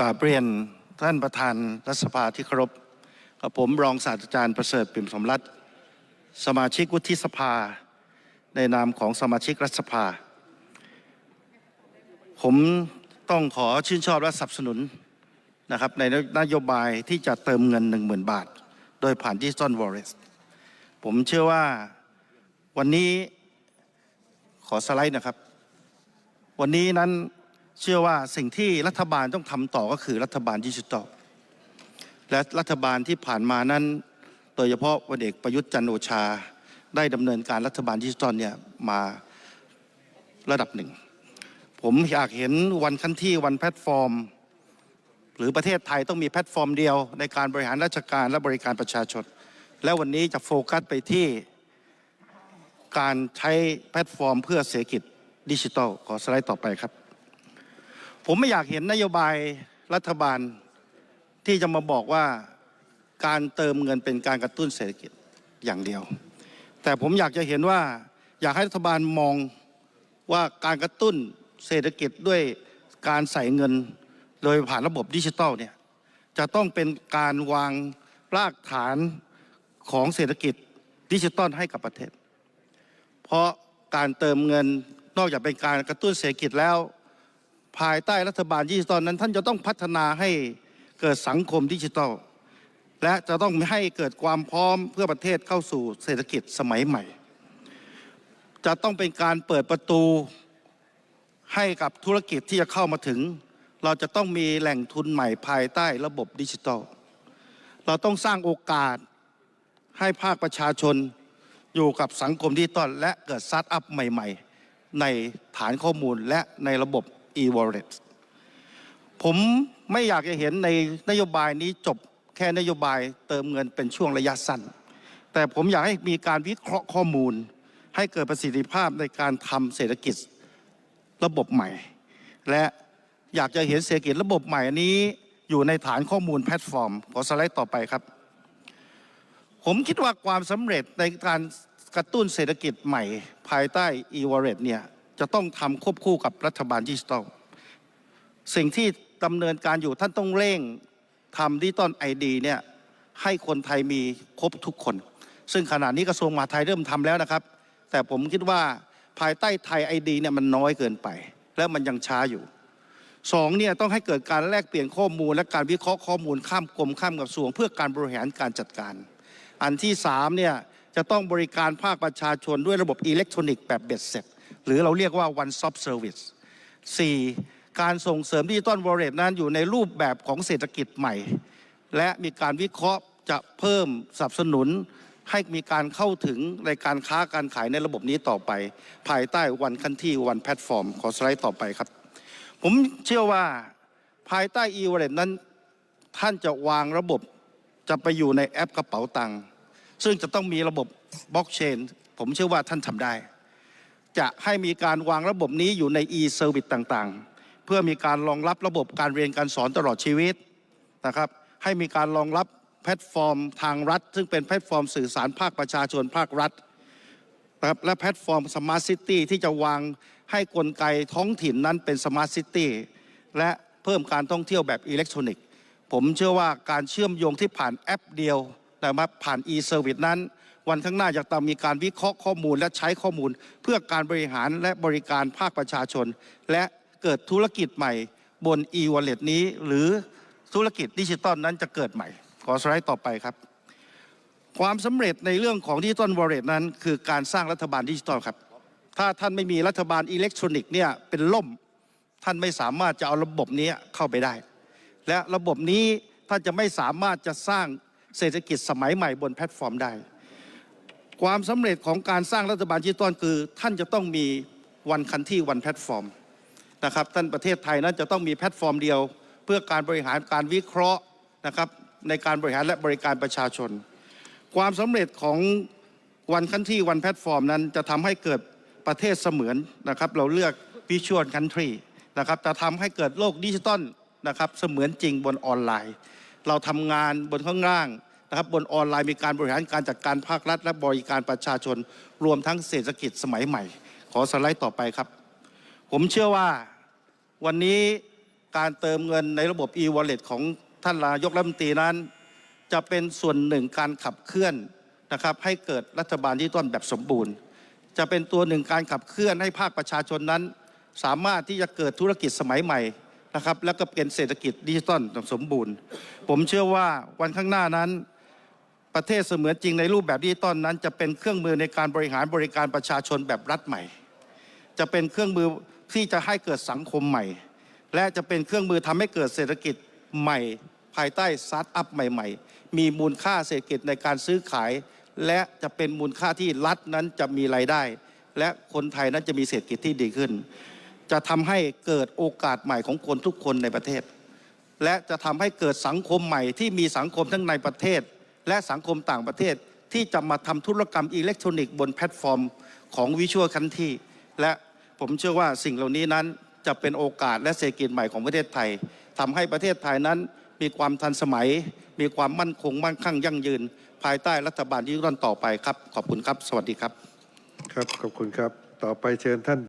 กราบเรียนท่านประธานรัฐสภาที่เคารพกับผมรองศาสตราจารย์ประเสริฐปิ่มสมรัตสมาชิกวุฒิสภา ในนามของสมาชิกรัฐสภา ผมต้องขอชื่นชอบและสนับสนุนนะครับในนโยบายที่จะเติมเงิน 10,000 บาท โดยผ่านดิจิตอลวอลเล็ตผมเชื่อว่าวันนี้ขอสไลด์นะครับ วันนี้นั้น เชื่อว่าสิ่งที่รัฐบาลต้องทำต่อก็คือรัฐบาลดิจิทัลและรัฐบาลที่ผ่านมานั้น โดยเฉพาะพลเอกประยุทธ์จันโอชา ได้ดำเนินการรัฐบาลดิจิทัลเนี่ยมาระดับหนึ่ง ผมอยากเห็นวันคันที่วันแพลตฟอร์ม หรือประเทศไทยต้องมีแพลตฟอร์มเดียว ในการบริหารราชการและบริการประชาชน และวันนี้จะโฟกัสไปที่การใช้แพลตฟอร์มเพื่อเศรษฐกิจดิจิทัลขอสไลด์ต่อไปครับ ผมไม่อยากเห็นนโยบายรัฐบาลที่จะมาบอกว่าการเติมเงินเป็นการกระตุ้นเศรษฐกิจอย่างเดียว แต่ผมอยากจะเห็นว่าอยากให้รัฐบาลมองว่าการกระตุ้นเศรษฐกิจด้วยการใส่เงินโดยผ่านระบบดิจิทัลเนี่ยจะต้องเป็นการวางรากฐานของเศรษฐกิจดิจิทัลให้กับประเทศ เพราะการเติมเงินนอกจากเป็นการกระตุ้นเศรษฐกิจแล้ว ภายใต้รัฐบาลดิจิทัลนั้น ท่านจะต้องพัฒนาให้เกิดสังคมดิจิทัล และจะต้องให้เกิดความพร้อมเพื่อประเทศเข้าสู่เศรษฐกิจสมัยใหม่ จะต้องเป็นการเปิดประตูให้กับธุรกิจที่จะเข้ามาถึง เราจะต้องมีแหล่งทุนใหม่ภายใต้ระบบดิจิทัล เราต้องสร้างโอกาสให้ภาคประชาชนอยู่กับสังคมดิจิตอลและเกิดสตาร์ทอัพใหม่ ๆ ในฐานข้อมูลและในระบบ e-wallet ผมไม่อยากจะเห็นในนโยบายนี้จบแค่นโยบายเติมเงินเป็นช่วงระยะสั้น แต่ผมอยากให้มีการวิเคราะห์ข้อมูล ให้เกิดประสิทธิภาพในการทำเศรษฐกิจระบบใหม่ และอยากจะเห็นเศรษฐกิจระบบใหม่นี้อยู่ในฐานข้อมูลแพลตฟอร์ม ขอสไลด์ต่อไปครับ ผมคิดว่าความสำเร็จในการกระตุ้นเศรษฐกิจใหม่ภายใต้ e-wallet เนี่ย จะต้องทำควบคู่กับรัฐบาลดิจิทัลสิ่งที่ดำเนินการอยู่ท่านต้องเร่งทำดิจิตอลไอดีเนี่ยให้คนไทยมีครบทุกคน ซึ่งขณะนี้กระทรวงมหาดไทยเริ่มทำแล้วนะครับ แต่ผมคิดว่าภายใต้ไทยไอดีเนี่ยมันน้อยเกินไป และมันยังช้าอยู่สองเนี่ยต้องให้เกิดการแลกเปลี่ยนข้อมูล และการวิเคราะห์ข้อมูลข้ามกรมข้ามกระทรวง เพื่อการบริหารการจัดการ อันที่สามเนี่ยจะต้องบริการภาคประชาชนด้วยระบบอิเล็กทรอนิกส์แบบเบ็ดเสร็จ หรือเราเรียกว่า one stop service 4. การส่งเสริมดิจิตอลวอลเล็ตนั้นอยู่ในรูปแบบของเศรษฐกิจใหม่ และมีการวิเคราะห์จะเพิ่มสนับสนุนให้มีการเข้าถึงในการค้าการขายในระบบนี้ต่อไป ภายใต้วันคันที่วันแพลตฟอร์ม ขอสไลด์ต่อไปครับ ผมเชื่อว่าภายใต้ e-wallet นั้น ท่านจะวางระบบจะไปอยู่ในแอปกระเป๋าตังค์ซึ่งจะต้องมีระบบบล็อกเชน ผมเชื่อว่าท่านทำได้ จะให้มีการวางระบบนี้อยู่ใน e-service ต่างๆ เพื่อมีการรองรับระบบการเรียนการสอนตลอดชีวิตนะครับ ให้มีการรองรับแพลตฟอร์มทางรัฐ ซึ่งเป็นแพลตฟอร์มสื่อสารภาคประชาชนภาครัฐนะครับและแพลตฟอร์มสมาร์ทซิตี้ที่จะวางให้กลไกท้องถิ่นนั้นเป็นสมาร์ทซิตี้และเพิ่มการท่องเที่ยวแบบอิเล็กทรอนิกส์ ผมเชื่อว่าการเชื่อมโยงที่ผ่านแอปเดียว นะครับผ่าน e-service นั้น วันข้างหน้าจะต้องมีการวิเคราะห์ข้อมูลและใช้ข้อมูล เพื่อการบริหารและบริการภาคประชาชน และเกิดธุรกิจใหม่บน e-wallet นี้ หรือธุรกิจดิจิตอลนั้นจะเกิดใหม่ ขอสไลด์ต่อไปครับ ความสำเร็จในเรื่องของดิจิตอลวอลเล็ตนั้น คือการสร้างรัฐบาลดิจิตอลครับ ถ้าท่านไม่มีรัฐบาลอิเล็กทรอนิกส์เนี่ยเป็นล่ม ท่านไม่สามารถจะเอาระบบนี้เข้าไปได้ และระบบนี้ท่านจะไม่สามารถจะสร้าง เศรษฐกิจสมัยใหม่บนแพลตฟอร์มได้ ความสำเร็จของการสร้างรัฐบาลดิจิตอลคือ ท่านจะต้องมีวันคันที่วันแพลตฟอร์มนะครับท่านประเทศไทยนั้นจะต้องมีแพลตฟอร์มเดียว เพื่อการบริหารการวิเคราะห์นะครับในการบริหารและบริการประชาชน ความสำเร็จของวันคันที่วันแพลตฟอร์มนั้นจะทำให้เกิดประเทศเสมือนนะครับเราเลือกวิชวลคันทรีนะครับจะทำให้เกิดโลกดิจิตอลนะครับเสมือนจริงบนออนไลน์ เราทำงานบนข้างล่าง นะครับบนออนไลน์มีการบริหารการจัดการภาครัฐ และบริการประชาชน รวมทั้งเศรษฐกิจสมัยใหม่ ขอสไลด์ต่อไปครับ ผมเชื่อว่าวันนี้การเติมเงินในระบบ e-wallet ของท่านนายกรัฐมนตรีนั้น จะเป็นส่วนหนึ่งการขับเคลื่อนนะครับให้เกิดรัฐบาลดิจิตอลแบบสมบูรณ์ จะเป็นตัวหนึ่งการขับเคลื่อนให้ภาคประชาชนนั้น สามารถที่จะเกิดธุรกิจสมัยใหม่นะครับ แล้วก็เป็นเศรษฐกิจดิจิตอลแบบสมบูรณ์ ผมเชื่อว่าวันข้างหน้านั้น ประเทศเสมือนจริงในรูปแบบดิจิตอลนั้น จะเป็นเครื่องมือในการบริหารบริการประชาชนแบบรัฐใหม่ จะเป็นเครื่องมือที่จะให้เกิดสังคมใหม่ และจะเป็นเครื่องมือทำให้เกิดเศรษฐกิจใหม่ ภายใต้สตาร์ทอัพใหม่ ๆ มีมูลค่าเศรษฐกิจในการซื้อขาย และจะเป็นมูลค่าที่รัฐนั้นจะมีรายได้ และคนไทยนั้นจะมีเศรษฐกิจที่ดีขึ้น จะทำให้เกิดโอกาสใหม่ของคนทุกคนในประเทศ และจะทำให้เกิดสังคมใหม่ที่มีสังคมทั้งในประเทศ และสังคมต่างประเทศที่จะมาทำธุรกรรมอิเล็กทรอนิกส์บนแพลตฟอร์มของวิชวลคันที่และผมเชื่อว่าสิ่งเหล่านี้นั้นจะเป็นโอกาสและเศรษฐกิจใหม่ของประเทศไทยทำให้ประเทศไทยนั้นมีความทันสมัย มีความมั่นคงมั่งคั่งยั่งยืน ภายใต้รัฐบาลดิจิทัลต่อไปครับ ขอบคุณครับ สวัสดีครับ ครับ ขอบคุณครับ ต่อไปเชิญท่าน